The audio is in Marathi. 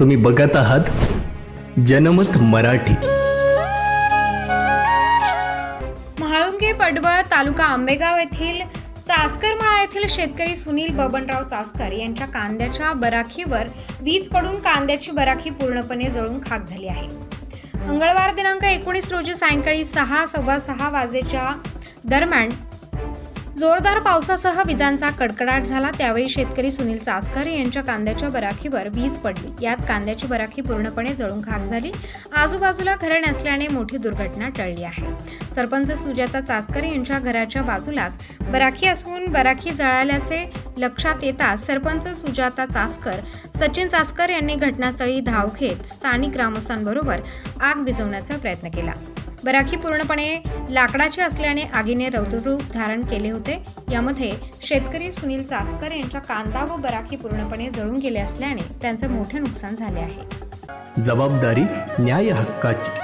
तुम्ही बघत आहात जनमत मराठी. म्हाळुंगे पडवळ तालुका आंबेगाव येथील चासकरमळा येथील शेतकरी सुनील बबनराव चासकर यांच्या कांद्याच्या बराखीवर वीज पडून कांद्याची बराखी पूर्णपणे जळून खाक झाली आहे. मंगळवार दिनांक एकोणीस रोजी सायंकाळी सहा सव्वा सहा वाजेच्या दरम्यान जोरदार पावसासह विजांचा कडकडाट झाला. त्यावेळी शेतकरी सुनील चासकर यांच्या कांद्याच्या बराखीवर वीज पडली. यात कांद्याची बराखी पूर्णपणे जळून खाक झाली. आजूबाजूला घरे नसल्याने मोठी दुर्घटना टळली आहे. सरपंच सुजाता चासकर यांच्या घराच्या बाजूलाच बराखी असून बराखी जळाल्याचे लक्षात येताच सरपंच सुजाता चासकर सचिन चासकर यांनी घटनास्थळी धाव घेत स्थानिक ग्रामस्थांबरोबर आग विझवण्याचा प्रयत्न केला. बराखी पूर्णपणे लाकडाची असल्याने आगीने रौद्ररूप धारण केले होते. यामध्ये शेतकरी सुनील चासकर यांच्या कांदा व बराखी पूर्णपणे जळून गेले असल्याने त्यांचे मोठे नुकसान झाले आहे. जबाबदारी न्याय हक्काची